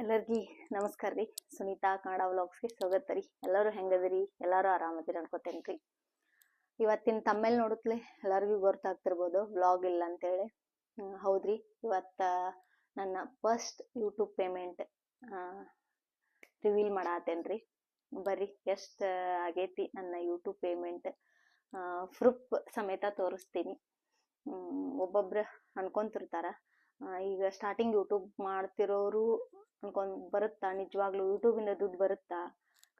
ಎಲ್ಲರಿಗಿ ನಮಸ್ಕಾರ ರೀ. ಸುನೀತಾ ಕನ್ನಡ ವ್ಲಾಗ್ಸ್ಗೆ ಸ್ವಾಗತ ರೀ. ಎಲ್ಲರೂ ಹೆಂಗದಿರಿ? ಎಲ್ಲರೂ ಆರಾಮದಿರಿ ಅನ್ಕೋತೇನೆ ರೀ ಇವತ್ತಿನ ತಮ್ಮೇಲೆ ನೋಡುತ್ತಲೇ ಎಲ್ಲರಿಗೂ ಗೊತ್ತಾಗ್ತಿರ್ಬೋದು ವ್ಲಾಗ್ ಇಲ್ಲ ಅಂತೇಳಿ. ಹೌದ್ರಿ. ಇವತ್ತ ನನ್ನ ಫಸ್ಟ್ ಯೂಟ್ಯೂಬ್ ಪೇಮೆಂಟ್ ರಿವೀಲ್ ಮಾಡಾತೇನ್ರಿ. ಬರ್ರಿ, ಎಷ್ಟು ಆಗೈತಿ ನನ್ನ ಯೂಟ್ಯೂಬ್ ಪೇಮೆಂಟ್ ಪ್ರೂಫ್ ಸಮೇತ ತೋರಿಸ್ತೀನಿ. ಒಬ್ಬೊಬ್ರು ಅನ್ಕೊಂತಿರ್ತಾರ. ಈಗ ಸ್ಟಾರ್ಟಿಂಗ್ ಯೂಟ್ಯೂಬ್ ಮಾಡ್ತಿರೋರು ಅನ್ಕೊಂಡ್ ಬರುತ್ತಾ? ನಿಜವಾಗ್ಲೂ ಯೂಟ್ಯೂಬಿಂದ ದುಡ್ಡು ಬರುತ್ತಾ?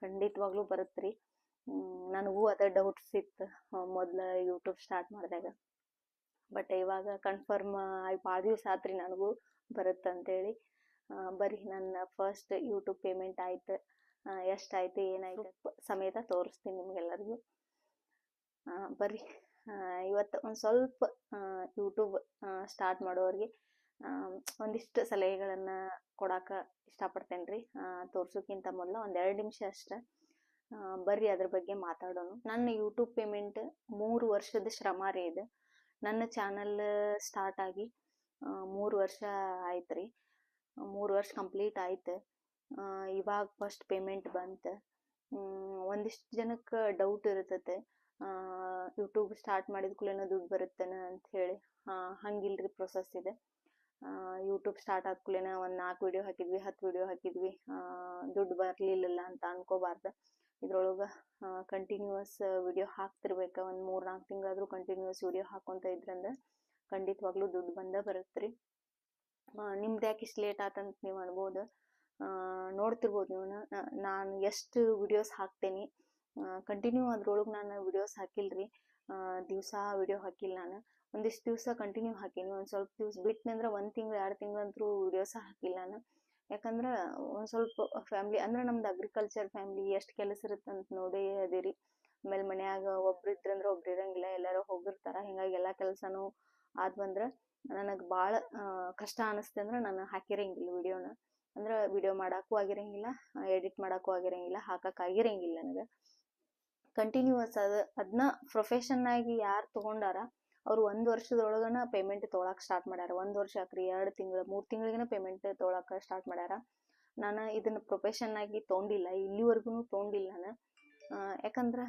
ಖಂಡಿತವಾಗ್ಲೂ ಬರುತ್ತೆ ರೀ ನನಗೂ ಅದ ಡೌಟ್ಸ್ ಇತ್ತು ಮೊದ್ಲ ಯೂಟ್ಯೂಬ್ ಸ್ಟಾರ್ಟ್ ಮಾಡಿದಾಗ. ಬಟ್ ಇವಾಗ ಕನ್ಫರ್ಮ್ ಆಗಿ ಭಾಳ ದಿವಸ ಆತ್ರಿ ನನಗೂ ಬರುತ್ತೆ ಅಂತೇಳಿ ಆ, ಬರ್ರಿ ನನ್ನ ಫಸ್ಟ್ ಯೂಟ್ಯೂಬ್ ಪೇಮೆಂಟ್ ಆಯ್ತು. ಎಷ್ಟಾಯ್ತು ಏನಾಯ್ತು ಸಮೇತ ತೋರಿಸ್ತೀನಿ ನಿಮಗೆಲ್ಲರಿಗೂ. ಬರ್ರಿ. ಇವತ್ತು ಒಂದು ಸ್ವಲ್ಪ ಯೂಟ್ಯೂಬ್ ಸ್ಟಾರ್ಟ್ ಮಾಡೋರಿಗೆ. ಒಂದಿಷ್ಟು ಸಲಹೆಗಳನ್ನು ಕೊಡಾಕ ಇಷ್ಟಪಡ್ತೇನೆ ರೀ ತೋರ್ಸೋಕ್ಕಿಂತ ಮೊದಲು ಎರಡು ನಿಮಿಷ ಅಷ್ಟ. ಬರ್ರಿ ಅದ್ರ ಬಗ್ಗೆ ಮಾತಾಡೋಣ. ನನ್ನ ಯೂಟ್ಯೂಬ್ ಪೇಮೆಂಟ್ ಮೂರು ವರ್ಷದ ಶ್ರಮ ರೀ ಇದು. ನನ್ನ ಚಾನಲ್ ಸ್ಟಾರ್ಟ್ ಆಗಿ ಮೂರು ವರ್ಷ ಆಯ್ತು ರೀ. ಮೂರು ವರ್ಷ ಕಂಪ್ಲೀಟ್ ಆಯ್ತು. ಇವಾಗ ಫಸ್ಟ್ ಪೇಮೆಂಟ್ ಬಂತು. ಒಂದಿಷ್ಟು ಜನಕ್ಕೆ ಡೌಟ್ ಇರ್ತೈತೆ. ಯೂಟ್ಯೂಬ್ ಸ್ಟಾರ್ಟ್ ಮಾಡಿದ ಕೂಡಲೇ ದುಡ್ಡು ಬರುತ್ತೇನೆ ಅಂತ ಹೇಳಿ. ಹಂಗಿಲ್ರಿ ಪ್ರೊಸೆಸ್ ಇದೆ. ಯೂಟ್ಯೂಬ್ ಸ್ಟಾರ್ಟ್ ಆದ ಒಂದು ನಾಲ್ಕು ವಿಡಿಯೋ ಹಾಕಿದ್ವಿ, ಹತ್ತು ವಿಡಿಯೋ ಹಾಕಿದ್ವಿ. ದುಡ್ಡು ಬರಲಿಲ್ಲ ಅಂತ ಅನ್ಕೋಬಾರ್ದು. ಇದ್ರೊಳಗೆ ಕಂಟಿನ್ಯೂಸ್ ವಿಡಿಯೋ ಹಾಕ್ತಿರ್ಬೇಕು. ಒಂದು ಮೂರು ನಾಲ್ಕು ತಿಂಗಳಾದರೂ ಕಂಟಿನ್ಯೂಸ್ ವಿಡಿಯೋ ಹಾಕೊತ ಇದ್ರಂದ್ರೆ ಖಂಡಿತವಾಗ್ಲೂ ದುಡ್ಡು ಬಂದೇ ಬರುತ್ತೆ ರೀ ನಿಮ್ದು ಯಾಕೆ ಇಷ್ಟು ಲೇಟ್ ಆತಂತ ನೀವು ಅನ್ಬೋದು? ನೋಡ್ತಿರ್ಬೋದು ನೀವು ನಾನು ಎಷ್ಟು ವಿಡಿಯೋಸ್ ಹಾಕ್ತೇನೆ. ಕಂಟಿನ್ಯೂ ಅದ್ರೊಳಗೆ ನಾನು ವಿಡಿಯೋಸ್ ಹಾಕಿಲ್ರಿ. ದಿವಸ ವಿಡಿಯೋ ಹಾಕಿಲ್ಲ ನಾನು. ಒಂದಿಷ್ಟು ದಿವಸ ಕಂಟಿನ್ಯೂ ಹಾಕೀನಿ ಒಂದು ಸ್ವಲ್ಪ ದಿವ್ಸ ಬಿಟ್ನಂದ್ರೆ ಒಂದು ತಿಂಗಳು, ಎರಡು ತಿಂಗಳಂತರೂ ವಿಡಿಯೋಸ ಹಾಕಿಲ್ಲ ನಾನು. ಯಾಕಂದ್ರೆ ಒಂದು ಸ್ವಲ್ಪ ಫ್ಯಾಮ್ಲಿ ಅಂದ್ರೆ ನಮ್ದು ಅಗ್ರಿಕಲ್ಚರ್ ಫ್ಯಾಮ್ಲಿ ಎಷ್ಟು ಕೆಲಸ ಇರುತ್ತೆ ಅಂತ ನೋಡಿ ಅದಿರಿ. ಆಮೇಲೆ ಮನ್ಯಾಗ ಒಬ್ರು ಇದ್ರಂದ್ರೆ ಒಬ್ರು ಇರಂಗಿಲ್ಲ, ಎಲ್ಲರೂ ಹೋಗಿರ್ತಾರ. ಹಿಂಗಾಗಿ ಎಲ್ಲ ಕೆಲಸನೂ ಆದ್ ಬಂದ್ರೆ ನನಗೆ ಭಾಳ ಕಷ್ಟ ಅನಿಸ್ತೆ ಅಂದ್ರೆ ನಾನು ಹಾಕಿರಂಗಿಲ್ಲ ವಿಡಿಯೋನ ಅಂದ್ರೆ ವಿಡಿಯೋ ಮಾಡೋಕ್ಕೂ ಆಗಿರಂಗಿಲ್ಲ ಎಡಿಟ್ ಮಾಡೋಕ್ಕೂ ಆಗಿರಂಗಿಲ್ಲ ಹಾಕಕ್ಕೆ ಆಗಿರಂಗಿಲ್ಲ ನನಗೆ. ಕಂಟಿನ್ಯೂಸ್ ಅದ. ಅದನ್ನ ಪ್ರೊಫೆಷನ್ ಆಗಿ ಯಾರು ತಗೊಂಡಾರ, ಅವ್ರು ಒಂದು ವರ್ಷದೊಳಗನ ಪೇಮೆಂಟ್ ತೊಗೊಳಕ್ ಸ್ಟಾರ್ಟ್ ಮಾಡ್ಯಾರ. ಒಂದು ವರ್ಷ ಆಕ್ರಿ, ಎರಡು ತಿಂಗಳು, ಮೂರು ತಿಂಗಳಿಗೆನ ಪೇಮೆಂಟ್ ತೊಗೊಳಕ್ಕೆ ಸ್ಟಾರ್ಟ್ ಮಾಡ್ಯಾರ. ನಾನು ಇದನ್ನ ಪ್ರೊಫೆಷನ್ ಆಗಿ ತೊಗೊಂಡಿಲ್ಲ ಇಲ್ಲಿವರೆಗೂ ತೊಗೊಂಡಿಲ್ಲ ನಾನು. ಯಾಕಂದ್ರೆ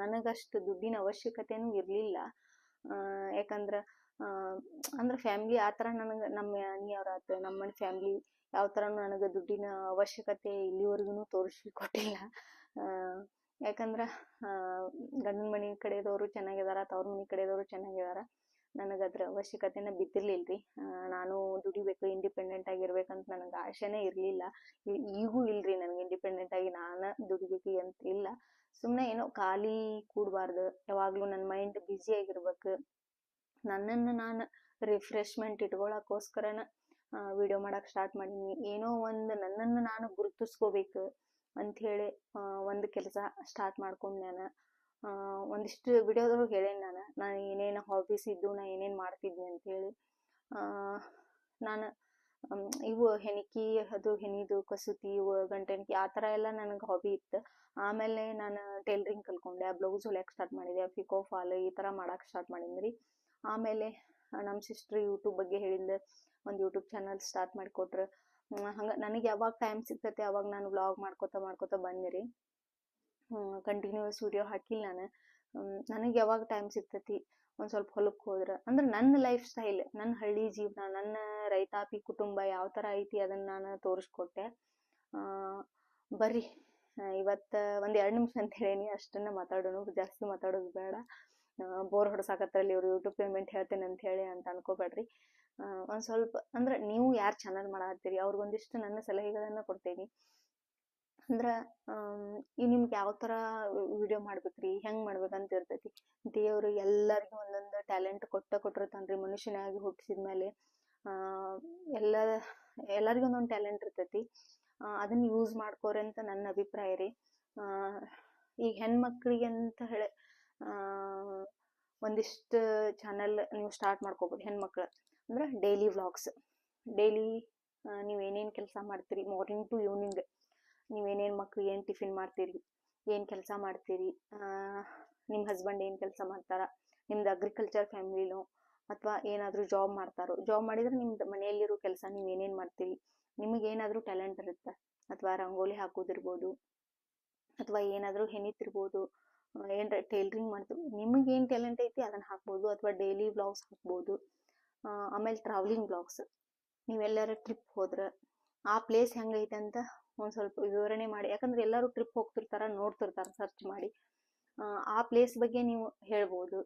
ನನಗಷ್ಟು ದುಡ್ಡಿನ ಅವಶ್ಯಕತೆನು ಇರಲಿಲ್ಲ. ಯಾಕಂದ್ರೆ ಅಂದ್ರೆ ಫ್ಯಾಮ್ಲಿ ಆ ಥರ ನನಗೆ, ನಮ್ಮ ಮನೆಯವ್ರ ಆತು, ನಮ್ಮ ಫ್ಯಾಮ್ಲಿ ಯಾವ ಥರನೂ ನನಗೆ ದುಡ್ಡಿನ ಅವಶ್ಯಕತೆ ಇಲ್ಲಿವರೆಗೂ ತೋರಿಸಿ ಕೊಟ್ಟಿಲ್ಲ. ಯಾಕಂದ್ರ ಗಂಡನ ಮನೆ ಕಡೆದವರು ಚೆನ್ನಾಗಿದಾರ ತವ್ರ ಮನೆ ಕಡೆದವರು ಚೆನ್ನಾಗಿದಾರ. ನನಗೆ ಅದ್ರ ಅವಶ್ಯಕತೆನ ಬಿದ್ದಿರ್ಲಿಲ್ಲ ರೀ ನಾನು ದುಡಿಬೇಕು ಇಂಡಿಪೆಂಡೆಂಟ್ ಆಗಿರ್ಬೇಕಂತ ನನಗೆ ಆಸೆನೇ ಇರಲಿಲ್ಲ. ಈಗೂ ಇಲ್ರಿ ನನಗೆ ಇಂಡಿಪೆಂಡೆಂಟ್ ಆಗಿ ನಾನು ದುಡಿಬೇಕು ಅಂತ ಇಲ್ಲ. ಸುಮ್ಮನೆ ಏನೋ ಖಾಲಿ ಕೂಡಬಾರ್ದು. ಯಾವಾಗಲೂ ನನ್ನ ಮೈಂಡ್ ಬ್ಯುಸಿ ಆಗಿರ್ಬೇಕು. ನನ್ನನ್ನು ನಾನು ರಿಫ್ರೆಶ್ಮೆಂಟ್ ಇಟ್ಕೊಳಕ್ಕೋಸ್ಕರನ ವಿಡಿಯೋ ಮಾಡಕ್ ಸ್ಟಾರ್ಟ್ ಮಾಡೀನಿ. ಏನೋ ಒಂದು ನನ್ನನ್ನು ನಾನು ಗುರುತಿಸ್ಕೋಬೇಕು. ಅಂಥೇಳಿ ಒಂದು ಕೆಲಸ ಸ್ಟಾರ್ಟ್ ಮಾಡ್ಕೊಂಡು ನಾನು. ಒಂದಿಷ್ಟು ವಿಡಿಯೋದೊಳಗೆ ಹೇಳೇನಿ ನಾನು. ನಾನು ಏನೇನು ಹಾಬೀಸ್ ಇದ್ದು ನಾನು ಏನೇನು ಮಾಡ್ತಿದ್ದೆ ಅಂತೇಳಿ ಆ, ನಾನು ಇವು ಹೆಣಿಕಿ ಅದು ಹೆಣಿದು ಕಸೂತಿ ಇವು ಗಂಟೆಣಿಕೆ ಆ ಥರ ಎಲ್ಲ ನನಗೆ ಹಾಬಿ ಇತ್ತು. ಆಮೇಲೆ ನಾನು ಟೈಲರಿಂಗ್ ಕಲ್ಕೊಂಡೆ ಬ್ಲೌಸ್ ಹೊಲಿಯಕ್ಕೆ ಸ್ಟಾರ್ಟ್ ಮಾಡಿದೆ ಪಿಕೋ ಫಾಲ್ ಈ ಥರ ಮಾಡಕ್ಕೆ ಸ್ಟಾರ್ಟ್ ಮಾಡಿದೆ ರೀ ಆಮೇಲೆ ನಮ್ಮ ಸಿಸ್ಟ್ರ್ ಯೂಟ್ಯೂಬ್ ಬಗ್ಗೆ ಹೇಳಿದ್ಲು ಒಂದು ಯೂಟ್ಯೂಬ್ ಚಾನಲ್ ಸ್ಟಾರ್ಟ್ ಮಾಡಿಕೊಟ್ರು. ಹಂಗೆ ನನಗೆ ಯಾವಾಗ ಟೈಮ್ ಸಿಗ್ತೈತೆ, ಅವಾಗ ನಾನು ವ್ಲಾಗ್ ಮಾಡ್ಕೋತ ಮಾಡ್ಕೋತ ಬಂದಿರಿ ಕಂಟಿನ್ಯೂಸ್ ವಿಡಿಯೋ ಹಾಕಿಲ್ಲ ನಾನು. ನನಗೆ ಯಾವಾಗ ಟೈಮ್ ಸಿಗ್ತೈತಿ, ಒಂದು ಸ್ವಲ್ಪ ಹೊಲಕ್ಕೆ ಹೋದ್ರೆ. ಅಂದ್ರೆ ನನ್ನ ಲೈಫ್ ಸ್ಟೈಲ್ ನನ್ನ ಹಳ್ಳಿ ಜೀವನ, ನನ್ನ ರೈತಾಪಿ ಕುಟುಂಬ ಯಾವ ಥರ ಐತಿ ಅದನ್ನು ನಾನು ತೋರಿಸ್ಕೊಟ್ಟೆ. ಬರ್ರಿ ಇವತ್ತು ಒಂದು ಎರಡು ನಿಮಿಷ ಅಂತ ಹೇಳೀನಿ, ಅಷ್ಟನ್ನ ಮಾತಾಡೋಣ ಜಾಸ್ತಿ ಮಾತಾಡೋದು ಬೇಡ. ಬೋರ್ ಹೊಡ್ಸಾಕತ್ತಲ್ಲಿ ಇವರು ಯೂಟ್ಯೂಬ್ ಪೇಮೆಂಟ್ ಹೇಳ್ತೇನೆ ಅಂತ ಹೇಳಿ ಅಂತ ಅನ್ಕೋಬೇಡ್ರಿ. ಒಂದು ಸ್ವಲ್ಪ, ಅಂದ್ರೆ ನೀವು ಯಾರು ಚಾನಲ್ ಮಾಡತ್ತೀರಿ ಅವ್ರಿಗೊಂದಿಷ್ಟು ನನ್ನ ಸಲಹೆಗಳನ್ನು ಕೊಡ್ತೇನೆ. ಅಂದ್ರೆ ಈ ನಿಮ್ಗೆ ಯಾವ ಥರ ವಿಡಿಯೋ ಮಾಡ್ಬೇಕ್ರಿ? ಹೆಂಗೆ ಮಾಡ್ಬೇಕಂತ ಇರ್ತೈತಿ. ದೇವ್ರು ಎಲ್ಲರಿಗೂ ಒಂದೊಂದು ಟ್ಯಾಲೆಂಟ್ ಕೊಟ್ಟ ಕೊಟ್ಟಿರ್ತಾನ್ರಿ ಮನುಷ್ಯನಾಗಿ ಹುಟ್ಟಿಸಿದ ಮೇಲೆ ಎಲ್ಲ, ಎಲ್ಲರಿಗೂ ಒಂದೊಂದು ಟ್ಯಾಲೆಂಟ್ ಇರ್ತೈತಿ. ಅದನ್ನ ಯೂಸ್ ಮಾಡ್ಕೋರಿ ಅಂತ ನನ್ನ ಅಭಿಪ್ರಾಯ ರೀ. ಈಗ ಹೆಣ್ಮಕ್ಳಿಗೆ ಅಂತ ಹೇಳಿ ಒಂದಿಷ್ಟು ಚಾನಲ್ ನೀವು ಸ್ಟಾರ್ಟ್ ಮಾಡ್ಕೋಬೋದು ಹೆಣ್ಮಕ್ಳು. ಅಂದ್ರೆ ಡೈಲಿ ವ್ಲಾಗ್ಸ್ ಡೈಲಿ ನೀವು ಏನೇನು ಕೆಲಸ ಮಾಡ್ತೀರಿ? ಮಾರ್ನಿಂಗ್ ಟು ಈವ್ನಿಂಗ್ ನೀವೇನೇನು ಮಕ್ಳು ಏನು ಟಿಫಿನ್ ಮಾಡ್ತೀರಿ? ಏನು ಕೆಲಸ ಮಾಡ್ತೀರಿ? ನಿಮ್ಮ ಹಸ್ಬೆಂಡ್ ಏನು ಕೆಲಸ ಮಾಡ್ತಾರ? ನಿಮ್ದು ಅಗ್ರಿಕಲ್ಚರ್ ಫ್ಯಾಮಿಲಿನೋ ಅಥವಾ ಏನಾದರೂ ಜಾಬ್ ಮಾಡ್ತಾರೋ? ಜಾಬ್ ಮಾಡಿದ್ರೆ ನಿಮ್ದು ಮನೆಯಲ್ಲಿರೋ ಕೆಲಸ ನೀವು ಏನೇನು ಮಾಡ್ತೀರಿ? ನಿಮಗೆ ಏನಾದರೂ ಟ್ಯಾಲೆಂಟ್ ಇರುತ್ತೆ? ಅಥವಾ ರಂಗೋಲಿ ಹಾಕೋದಿರ್ಬೋದು, ಅಥವಾ ಏನಾದರೂ ಹೆಣಿತಿರ್ಬೋದು ಏನಾರ ಟೈಲ್ರಿಂಗ್ ಮಾಡ್ತೀವಿ ನಿಮಗೇನು ಟ್ಯಾಲೆಂಟ್ ಐತಿ ಅದನ್ನು ಹಾಕ್ಬೋದು, ಅಥವಾ ಡೈಲಿ ವ್ಲಾಗ್ಸ್ ಹಾಕ್ಬೋದು. ಆಮೇಲೆ ಟ್ರಾವೆಲಿಂಗ್ ಬ್ಲಾಗ್ಸ್ ನೀವೆಲ್ಲಾರ ಟ್ರಿಪ್ ಹೋದ್ರೆ ಆ ಪ್ಲೇಸ್ ಹೆಂಗೈತೆ ಅಂತ ಒಂದು ಸ್ವಲ್ಪ ವಿವರಣೆ ಮಾಡಿ. ಯಾಕಂದ್ರೆ ಎಲ್ಲರೂ ಟ್ರಿಪ್ ಹೋಗ್ತಿರ್ತಾರ ನೋಡ್ತಿರ್ತಾರ ಸರ್ಚ್ ಮಾಡಿ. ಆ, ಪ್ಲೇಸ್ ಬಗ್ಗೆ ನೀವು ಹೇಳ್ಬೋದು.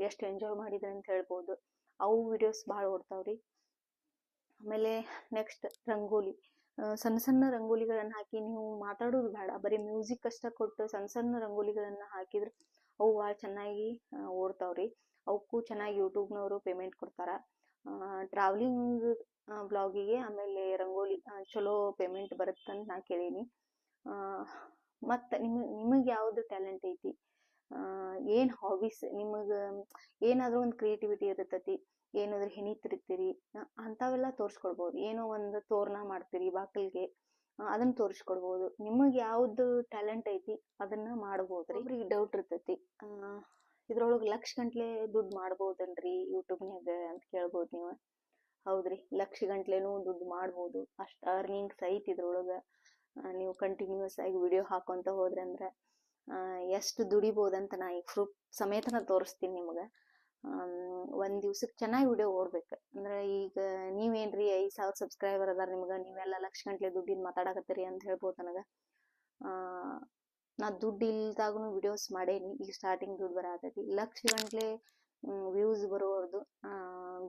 ಎಷ್ಟು ಎಂಜಾಯ್ ಮಾಡಿದ್ರಿ ಅಂತ ಹೇಳ್ಬೋದು. ಅವು ವಿಡಿಯೋಸ್ ಭಾಳ ಓಡ್ತಾವ್ರಿ. ಆಮೇಲೆ ನೆಕ್ಸ್ಟ್ ರಂಗೋಲಿ. ಸಣ್ಣ ಸಣ್ಣ ರಂಗೋಲಿಗಳನ್ನು ಹಾಕಿ ನೀವು ಮಾತಾಡೋದು ಬೇಡ. ಬರೀ ಮ್ಯೂಸಿಕ್ ಅಷ್ಟ ಕೊಟ್ಟು ಸಣ್ಣ ಸಣ್ಣ ರಂಗೋಲಿಗಳನ್ನು ಹಾಕಿದ್ರೆ ಅವು ಭಾಳ ಚೆನ್ನಾಗಿ ಓಡ್ತಾವೆ ರೀ ಅವಕ್ಕೂ ಚೆನ್ನಾಗಿ ಯೂಟ್ಯೂಬ್ನವರು ಪೇಮೆಂಟ್ ಕೊಡ್ತಾರೆ. ಟ್ರಾವೆಲಿಂಗ್ ಬ್ಲಾಗಿಗೆ ಆಮೇಲೆ ರಂಗೋಲಿ ಚಲೋ ಪೇಮೆಂಟ್ ಬರುತ್ತಂತ ನಾ ಕೇಳೀನಿ. ಮತ್ತು ನಿಮ್ಮ ನಿಮಗೆ ಯಾವುದು ಟ್ಯಾಲೆಂಟ್ ಐತಿ? ಏನು ಹಾಬೀಸ್ ನಿಮಗೆ, ಏನಾದರೂ ಒಂದು ಕ್ರಿಯೇಟಿವಿಟಿ ಇರುತ್ತತಿ ಏನಾದರೂ ಹೆಣಿತಿರ್ತೀರಿ ಅಂಥವೆಲ್ಲ ತೋರಿಸ್ಕೊಡ್ಬೋದು. ಏನೋ ಒಂದು ತೋರಣ ಮಾಡ್ತೀರಿ ಬಾಗಿಲಿಗೆ ಅದನ್ನ ತೋರಿಸ್ಕೊಡ್ಬೋದು. ನಿಮಗೆ ಯಾವ್ದು ಟ್ಯಾಲೆಂಟ್ ಐತಿ ಅದನ್ನ ಮಾಡ್ಬೋದ್ರಿ. ಇವ್ರಿಗೆ ಡೌಟ್ ಇರ್ತೈತಿ. ಇದ್ರೊಳಗೆ ಲಕ್ಷ ಗಂಟ್ಲೆ ದುಡ್ಡು ಮಾಡ್ಬೋದನ್ರಿ ಯೂಟ್ಯೂಬ್ನ್ಯಾಗ ಅಂತ ಕೇಳ್ಬೋದು ನೀವು. ಹೌದ್ರಿ ಲಕ್ಷ ಗಂಟ್ಲೆನೂ ದುಡ್ಡು ಮಾಡ್ಬೋದು. ಅಷ್ಟು ಅರ್ನಿಂಗ್ಸ್ ಐತಿ ಇದ್ರೊಳಗೆ ನೀವು ಕಂಟಿನ್ಯೂಸ್ ಆಗಿ ವಿಡಿಯೋ ಹಾಕೊಂತ ಹೋದ್ರೆ ಅಂದ್ರೆ ಎಷ್ಟು ದುಡಿಬೋದಂತ ನಾ ಈಗ ಪ್ರೂಫ್ ಸಮೇತನ ತೋರಿಸ್ತೀನಿ ನಿಮಗೆ. ಒಂದು ದಿವ್ಸಕ್ಕೆ ಚೆನ್ನಾಗಿ ವಿಡಿಯೋ ಓಡ್ಬೇಕು. ಅಂದ್ರೆ ಈಗ ನೀವೇನ್ರಿ ಐದು ಸಾವಿರ ಸಬ್ಸ್ಕ್ರೈಬರ್ ಅದಾರ ನಿಮ್ಗೆ, ನೀವೆಲ್ಲ ಲಕ್ಷ ಗಂಟ್ಲೆ ದುಡ್ಡಿನ ಮಾತಾಡಕತ್ತೀರಿ ಅಂತ ಹೇಳ್ಬೋದು ನನಗೆ. ನಾ ದುಡ್ಡು ಇಲ್ದಾಗೂ ವಿಡಿಯೋಸ್ ಮಾಡೇನಿ, ಈಗ ಸ್ಟಾರ್ಟಿಂಗ್ ದುಡ್ಡು ಬರತೈತಿ ಲಕ್ಷ ಗಂಟ್ಲೆ ವ್ಯೂಸ್ ಬರೋರ್ದು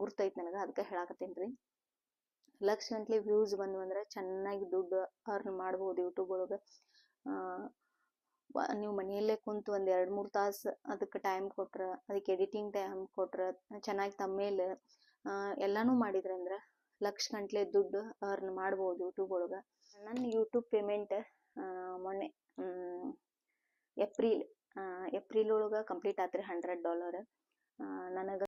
ಗುರ್ತೈತಿ ನನಗೆ ಅದಕ್ಕೆ ಹೇಳಾಕತ್ತೀನಿ ಲಕ್ಷ ಗಂಟ್ಲೆ ವ್ಯೂಸ್ ಬಂದ್ವು ಅಂದ್ರೆ ಚೆನ್ನಾಗಿ ದುಡ್ಡು ಅರ್ನ್ ಮಾಡ್ಬೋದು ಯೂಟ್ಯೂಬ್ ಒಳಗೆ. ನೀವು ಮನೆಯಲ್ಲೇ ಕುಂತು ಒಂದು ಎರಡು ಮೂರು ತಾಸು ಅದಕ್ಕೆ ಟೈಮ್ ಕೊಟ್ರೆ, ಅದಕ್ಕೆ ಎಡಿಟಿಂಗ್ ಟೈಮ್ ಕೊಟ್ರೆ, ಚೆನ್ನಾಗಿ ತಮ್ಮೇಲೆ ಮಾಡಿದ್ರೆ ಮಾಡಿದ್ರಂದ್ರೆ ಲಕ್ಷ ಗಂಟ್ಲೆ ದುಡ್ಡು ಅರ್ನ್ ಮಾಡ್ಬೋದು ಯೂಟ್ಯೂಬ್ ಒಳಗೆ. ನನ್ನ ಯೂಟ್ಯೂಬ್ ಪೇಮೆಂಟ್ ಮೊನ್ನೆ ಏಪ್ರಿಲ್ ಏಪ್ರಿಲ್ ಒಳಗೆ ಕಂಪ್ಲೀಟ್ ಆತ್ರಿ ಹಂಡ್ರೆಡ್ ಡಾಲರ್ ನನಗೆ